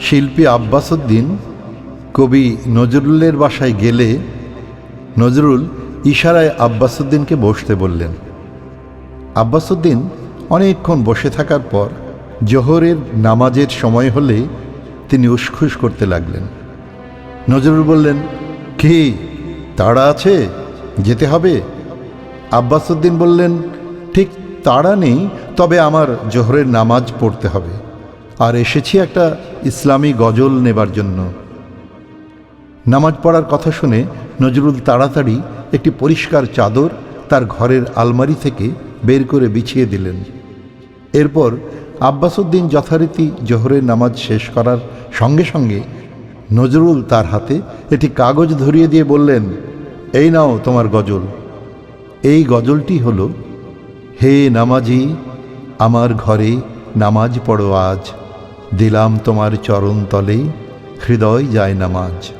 শিল্পী আব্বাসুদ্দিন কবি নজরুলের বাসায় গেলে নজরুল ইশারায় আব্বাসুদ্দিনকে বসতে বললেন। আব্বাসুদ্দিন অনেকক্ষণ বসে থাকার পর জোহরের নামাজের সময় হলে তিনি উসখুস করতে লাগলেন। নজরুল বললেন, কি, তাড়া আছে? যেতে হবে? আব্বাসুদ্দিন বললেন, ঠিক তাড়া নেই, তবে আমার জোহরের নামাজ পড়তে হবে। আর এসেছি একটা ইসলামী গজল নেবার জন্য। নামাজ পড়ার কথা শুনে নজরুল তাড়াতাড়ি একটি পরিষ্কার চাদর তার ঘরের আলমারি থেকে বের করে বিছিয়ে দিলেন। এরপর আব্বাসুদ্দিন যথারীতি জোহরের নামাজ শেষ করার সঙ্গে সঙ্গে নজরুল তার হাতে একটি কাগজ ধরিয়ে দিয়ে বললেন, এই নাও তোমার গজল। এই গজলটি হল, হে নামাজি, আমার ঘরে নামাজ পড়ো আজ। দিলাম তোমার চরণ তলে হৃদয় যায় নামাজ।